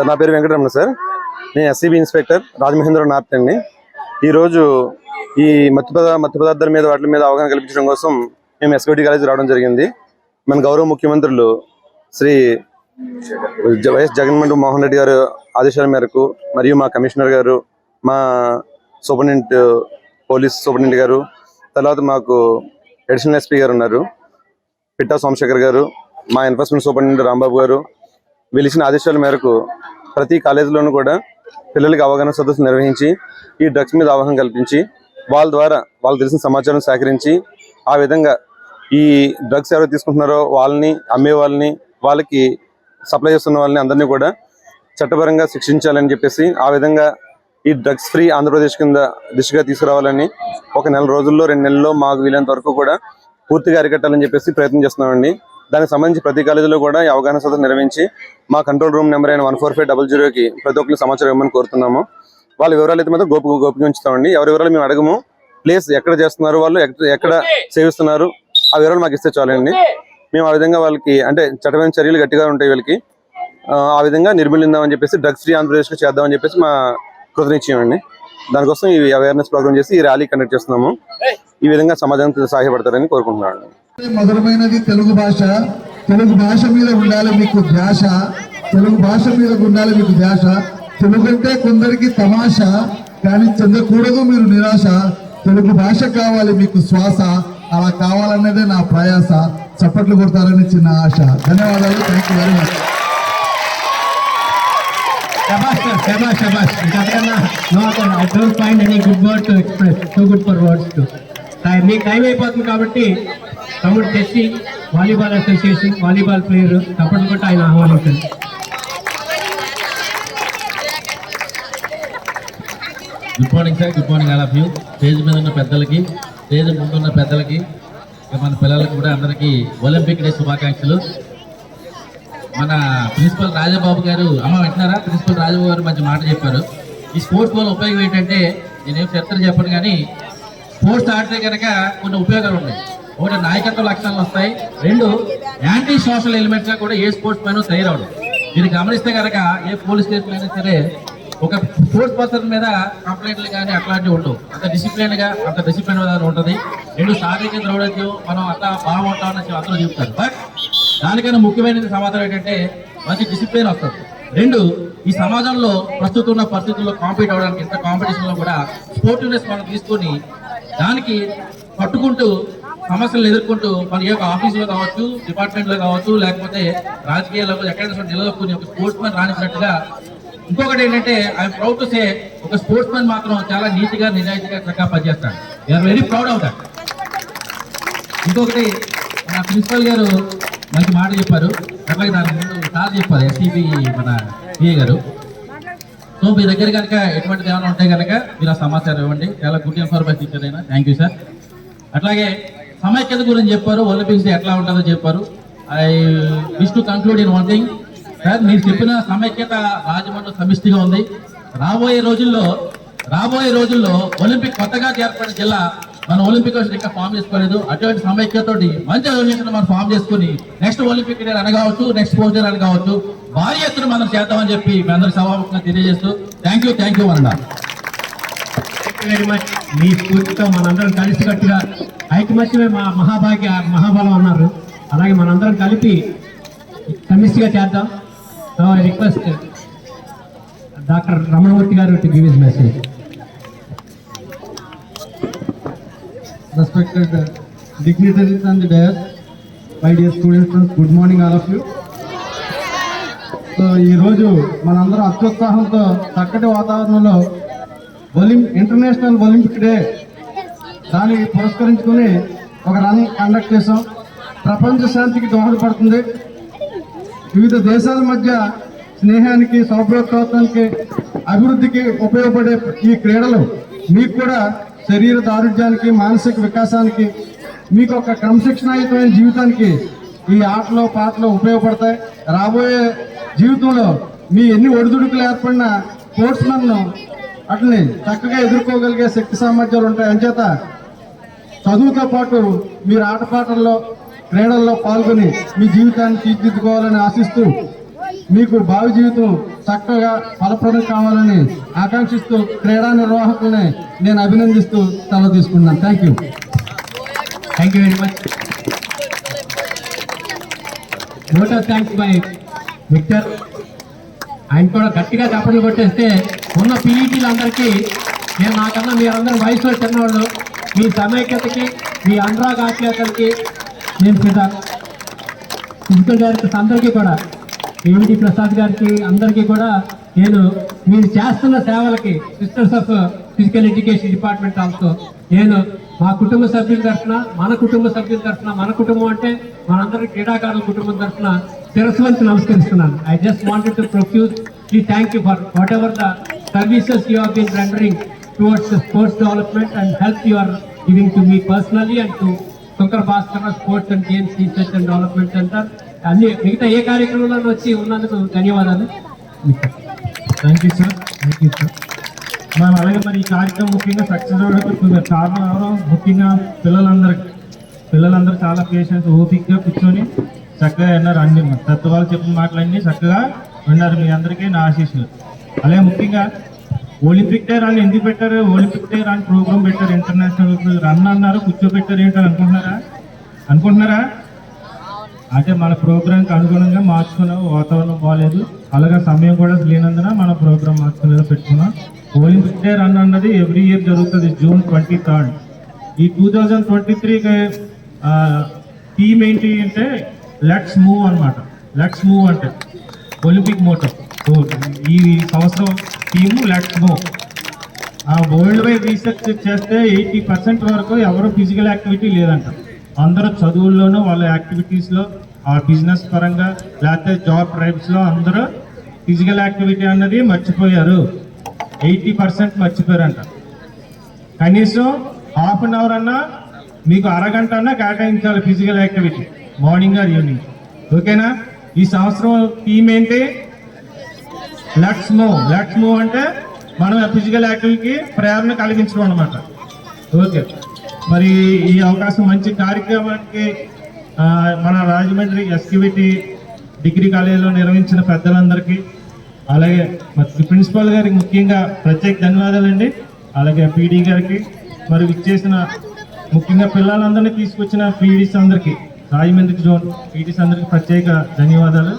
Sir నా పేరు Venkataramana sir. నేను ఎస్సీబీ ఇన్స్పెక్టర్ రాజమహేంద్ర నార్త్ అండి. ఈరోజు ఈ మత్తు పద మత్తు పదార్థాల మీద వాటి మీద అవగాహన కల్పించడం కోసం మేము ఎస్కోటి కాలేజ్ రావడం జరిగింది. మన గౌరవ ముఖ్యమంత్రులు శ్రీ వైఎస్ జగన్మోహన్ మోహన్ రెడ్డి గారు ఆదేశాల మేరకు మరియు మా కమిషనర్ గారు మా సూపరింటెండెంట్ పోలీస్ సూపరింటెండెంట్ గారు తర్వాత మాకు అడిషనల్ ఎస్పీ గారు ఉన్నారు. పిట్టా సోమశేఖర్ గారు మా ఎన్ఫోర్స్మెంట్ సూపరింటెండెంట్ రాంబాబు గారు వీళ్ళు ఇచ్చిన ఆదేశాల మేరకు ప్రతి కాలేజీలోనూ కూడా పిల్లలకి అవగాహన సదస్సు నిర్వహించి ఈ డ్రగ్స్ మీద అవగాహన కల్పించి వాళ్ళ ద్వారా వాళ్ళకి తెలిసిన సమాచారం సేకరించి ఆ విధంగా ఈ డ్రగ్స్ ఎవరు తీసుకుంటున్నారో వాళ్ళని అమ్మే వాళ్ళని వాళ్ళకి సప్లై చేస్తున్న వాళ్ళని అందరినీ కూడా చట్టపరంగా శిక్షించాలని చెప్పేసి ఆ విధంగా ఈ డ్రగ్స్ ఫ్రీ ఆంధ్రప్రదేశ్ కింద దిశగా తీసుకురావాలని ఒక నెల రోజుల్లో రెండు నెలల్లో మాకు వీలైనంత వరకు కూడా పూర్తిగా అరికట్టాలని చెప్పేసి ప్రయత్నం చేస్తున్నామండి. దానికి సంబంధించి ప్రతి కాలేజీలో కూడా ఈ అవగాహన సదస్సు నిర్వహించి మా కంట్రోల్ రూమ్ నెంబర్ అయిన వన్ ఫోర్ ఫైవ్ డబల్ జీరోకి ప్రతి ఒక్కరికి సమాచారం ఇవ్వమని కోరుతున్నాము. వాళ్ళ వివరాలు అయితే మాత్రం గోపి గోపిగా ఉంచుతామండి. ఎవరి వివరాలు మేము అడగము. ప్లేస్ ఎక్కడ చేస్తున్నారు వాళ్ళు ఎక్కడ- ఎక్కడ సేవిస్తున్నారు ఆ వివరాలు మాకు ఇస్తే చాలండి. మేము ఆ విధంగా వాళ్ళకి అంటే చట్టమైన చర్యలు గట్టిగా ఉంటాయి వీళ్ళకి. ఆ, విధంగా నిర్మూలిందామని చెప్పేసి డ్రగ్స్ ఫ్రీ ఆంధ్రప్రదేశ్కి చేద్దామని చెప్పేసి మా కృతనిశ్చయం దానికోసం ఈ అవేర్నెస్ ప్రోగ్రామ్ చేసి ఈ ర్యాలీ కండక్ట్ చేస్తున్నాము. ఈ విధంగా సమాజానికి సహాయపడతారని కోరుకుంటున్నాను మధురమైనది తెలుగు భాష తెలుగు భాష మీద ఉండాలి మీకు ధ్యాస తెలుగు భాష మీద ఉండాలి మీకు ధ్యాస తెలుగు అంటే కొందరికి తమాష కానీ చెందకూడదు మీరు నిరాశ తెలుగు భాష కావాలి మీకు శ్వాస అలా కావాలన్నదే నా ప్రయాస చప్పట్లు కొడతారని చిన్న ఆశ ధన్యవాదాలు thank you very much Shabash. Shabash, shabash. ఇంతకన్నా no. I don't find any good word to express. Too good for words to. మీకు టైం అయిపోతుంది కాబట్టి తమ్ముడు తెచ్చి వాలీబాల్ అసోసియేషన్ వాలీబాల్ ప్లేయర్ తప్పటి కూడా ఆయన ఆహ్వానించారు. Good morning sir good morning all of you stage మీద ఉన్న పెద్దలకి స్టేజ్ ముందున్న పెద్దలకి మన పిల్లలకు కూడా అందరికీ ఒలింపిక్ డే శుభాకాంక్షలు. మన ప్రిన్సిపల్ రాజబాబు గారు అమ్మ వింటున్నారా? ప్రిన్సిపల్ రాజబాబు గారు మంచి మాట చెప్పారు. ఈ స్పోర్ట్స్ వల్ల ఉపయోగం ఏంటంటే నేనేం చెప్తాను చెప్పను కానీ స్పోర్ట్స్ ఆడితే కనుక కొన్ని ఉపయోగాలు ఉన్నాయి. ఒకటి నాయకత్వ లక్షణాలు వస్తాయి. రెండు యాంటీ సోషల్ ఎలిమెంట్గా కూడా ఏ స్పోర్ట్స్ పైన తయారవడం. దీన్ని గమనిస్తే కనుక ఏ పోలీస్ స్టేషన్ అయినా సరే ఒక స్పోర్ట్స్ పర్సన్ మీద కంప్లైంట్లు కానీ అట్లాంటివి ఉండవు. అంత డిసిప్లిన్గా అంత డిసిప్లిన్ ఉంటుంది. రెండు శారీరక ద్రౌఢ్యం మనం అంతా బాగుంటామని అందరూ చెప్తారు బట్ దానికన్నా ముఖ్యమైనది సమాధానం ఏంటంటే మంచి డిసిప్లిన్ వస్తుంది. రెండు ఈ సమాజంలో ప్రస్తుతం ఉన్న పరిస్థితుల్లో కాంపీట్ అవ్వడానికి ఇంత కాంపిటీషన్లో కూడా స్పోర్టివ్నెస్ మనం తీసుకొని దానికి పట్టుకుంటూ సమస్యలను ఎదుర్కొంటూ మన యొక్క ఆఫీసులో కావచ్చు డిపార్ట్మెంట్లో కావచ్చు లేకపోతే రాజకీయాల్లో ఎక్కడైనా నిలదొక్కుని ఒక స్పోర్ట్స్ మ్యాన్ రాణించినట్టుగా ఇంకొకటి ఏంటంటే ఐఎమ్ ప్రౌడ్ టు సే ఒక స్పోర్ట్స్ మ్యాన్ మాత్రం చాలా నీతిగా నిజాయితీగా చక్కగా పనిచేస్తాడు. We're very proud of that ఇంకొకటి మన ప్రిన్సిపల్ గారు మంచి మాట చెప్పారు. అలాగే దాని ముందు సార్ చెప్పారు ఎస్టీబీ మన పిఏ గారు. సో మీ దగ్గర కనుక ఎటువంటి ఏమైనా ఉంటే కనుక మీరు ఆ సమాచారం ఇవ్వండి. చాలా గుడ్ ఇన్ఫర్మేషన్ ఇచ్చారైనా అయినా థ్యాంక్ యూ సార్ అట్లాగే సమైక్యత గురించి చెప్పారు ఒలింపిక్స్ ఎట్లా ఉంటుందో చెప్పారు. I wish to conclude in one thing sir మీరు చెప్పిన సమైక్యత రాజమండ్రి సమిష్టిగా ఉంది. రాబోయే రోజుల్లో రాబోయే రోజుల్లో ఒలింపిక్ కొత్తగా ఏర్పడిన జిల్లా మన ఒలింపిక్ వచ్చి ఇంకా ఫామ్ చేసుకోలేదు. అటువంటి సమైక్యతోటి మంచి ఒలింపిక్ మనం ఫామ్ చేసుకుని నెక్స్ట్ ఒలింపిక్ డే అనగావచ్చు నెక్స్ట్ స్పోర్ట్స్ డే అనగావచ్చు భారీ ఎత్తున మనం చేద్దామని చెప్పి మీ అందరికి సభాముఖంగా తెలియజేస్తూ థ్యాంక్ యూ థ్యాంక్ యూ అన్నా వెరీ మచ్ మీ స్ఫూర్తితో మనందరం కలిసికట్టుగా ఐకమత్యమే మా మహాభాగ్య మహాబలం అన్నారు. అలాగే మనందరం కలిపి కమిస్గా చేద్దాం. So I request doctor Ramanamurthy గారు to give his message. Respected uh, dignitaries and the dais, my dear students, friends, good morning all of you. So ఈరోజు మనందరం అత్యుత్సాహంతో చక్కటి వాతావరణంలో ఒలింప్ ఇంటర్నేషనల్ ఒలింపిక్ డే దాన్ని పురస్కరించుకుని ఒక రన్ కండక్ట్ చేసాం ప్రపంచ శాంతికి దోహదపడుతుంది. వివిధ దేశాల మధ్య స్నేహానికి సౌభ్రోత్సాహానికి అభివృద్ధికి ఉపయోగపడే ఈ క్రీడలు మీకు కూడా శరీర దారుఢ్యానికి మానసిక వికాసానికి మీకు ఒక క్రమశిక్షణాయుతమైన జీవితానికి ఈ ఆటలు పాటలు ఉపయోగపడతాయి. రాబోయే జీవితంలో మీ ఎన్ని ఒడిదుడుకులు ఏర్పడిన స్పోర్ట్స్ మెన్ అట్లని చక్కగా ఎదుర్కోగలిగే శక్తి సామర్థ్యాలు ఉంటాయి. అంచేత చదువుతో పాటు మీరు ఆటపాటల్లో క్రీడల్లో పాల్గొని మీ జీవితాన్ని తీర్చిదిద్దుకోవాలని ఆశిస్తూ మీకు భావి జీవితం చక్కగా ఫలప్రదం కావాలని ఆకాంక్షిస్తూ క్రీడా నిర్వాహకుల్ని నేను అభినందిస్తూ సెలవు తీసుకున్నాను thank you thank you very much note of thanks by Victor ఆయన కూడా గట్టిగా చప్పట్లు కొట్టేస్తే ఉన్న పీఈటీలందరికీ నేను నాకన్నా మీరందరూ వయసులో చిన్నవాళ్ళు. మీ సమైక్యతకి మీ అనురాగ్ ఆప్యాయతలకి నేను ఫిదా ఫిజికల్ డైరెక్టర్స్ అందరికీ కూడా ఏమిటి ప్రసాద్ గారికి అందరికీ కూడా నేను మీరు చేస్తున్న సేవలకి sisters of physical education department also నేను మా కుటుంబ సభ్యుల తరఫున మన కుటుంబ సభ్యుల తరఫున మన కుటుంబం అంటే మనందరి క్రీడాకారుల కుటుంబం తరఫున శిరస్సు నమస్కరిస్తున్నాను. I just wanted to profuse we thank you for whatever the services you been rendering towards the sports development and help you are giving to me personally and to Shankar Bhaskara sports and games Research and development Center. అన్ని మిగతా ఏ కార్యక్రమంలో వచ్చి ఉన్నందుకు ధన్యవాదాలు. Thank you sir thank you sir మనం అలాగే మరి ఈ కార్యక్రమం ముఖ్యంగా సక్సెస్ అవ్వడానికి కారణం అవడం ముఖ్యంగా పిల్లలందరికీ. పిల్లలందరూ చాలా పేషెన్స్ ఓపిక్గా కూర్చొని చక్కగా అన్నారు అన్ని. తత్వాలు చెప్పిన మాటలన్నీ చక్కగా ఉన్నారు మీ అందరికీ నా ఆశీస్సులు. అలాగే ముఖ్యంగా ఒలింపిక్ డే రన్ ఎందుకు పెట్టారు? ఒలింపిక్ డే రాని ప్రోగ్రామ్ పెట్టారు. ఇంటర్నేషనల్ రన్ అన్నారు. కూర్చోబెట్టారు ఏంటని అనుకుంటున్నారా? అనుకుంటున్నారా? అంటే మన ప్రోగ్రాంకి అనుగుణంగా మార్చుకున్నాం. వాతావరణం బాగాలేదు అలాగే సమయం కూడా లేనందున మన ప్రోగ్రామ్ మార్చుకునేలా పెట్టుకున్నాం. ఒలింపిక్ డే రన్ అన్నది ఎవ్రీ ఇయర్ జరుగుతుంది. June twenty third. ఈ టూ థౌజండ్ ట్వంటీ త్రీకి థీమ్ ఏంటి అంటే లెట్స్ మూవ్ అనమాట లెట్స్ మూవ్ అంటే ఒలింపిక్ మోటో. ఈ సంవత్సరం టీము లెట్స్ ఆ వరల్డ్ వైడ్ రీసెర్చ్ చేస్తే ఎయిటీ పర్సెంట్ వరకు ఎవరు ఫిజికల్ యాక్టివిటీ లేదంట. అందరూ చదువుల్లోనూ వాళ్ళ యాక్టివిటీస్లో ఆ బిజినెస్ పరంగా లేకపోతే జాబ్ ట్రైబ్స్లో అందరూ ఫిజికల్ యాక్టివిటీ అన్నది మర్చిపోయారు. ఎయిటీ పర్సెంట్ మర్చిపోయారంట. కనీసం హాఫ్ అన్ అవర్ అన్నా మీకు అరగంట అన్నా కేటాయించాలి physical activity. Morning or evening. ఓకేనా? ఈ సంవత్సరం థీమ్ ఏంటి? లెట్స్ మూవ్ లెట్స్ మూవ్ అంటే మనం ఫిజికల్ యాక్టివిటీకి ప్రేరణ కలిగించడం అనమాట ఓకే. మరి ఈ అవకాశం మంచి కార్యక్రమానికి మన రాజమండ్రి ఎస్కివిటీ డిగ్రీ కాలేజీలో నిర్వహించిన పెద్దలందరికీ అలాగే మరి ప్రిన్సిపాల్ గారికి ముఖ్యంగా ప్రత్యేక ధన్యవాదాలండి. అలాగే పీడీ గారికి మరి విచ్చేసిన ముఖ్యంగా పిల్లలందరినీ తీసుకొచ్చిన పీడీస్ అందరికీ. రాజమండ్రి జోన్ పీడీస్ అందరికీ ప్రత్యేక ధన్యవాదాలు.